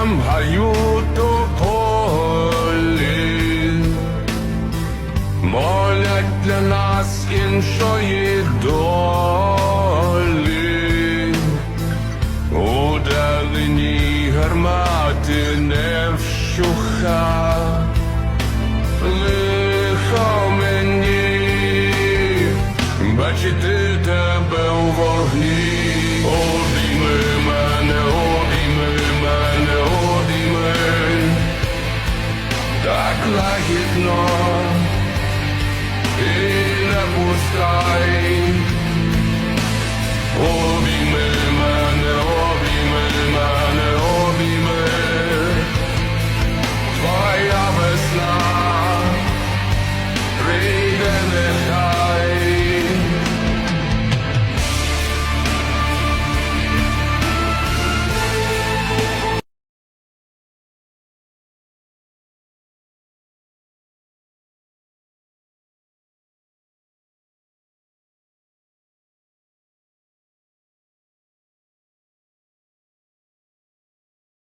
там гають полі, молять для нас іншої долі, у далині гармати не вщуха. Лихо мені бачити тебе у вогні. лагідно і не пускай.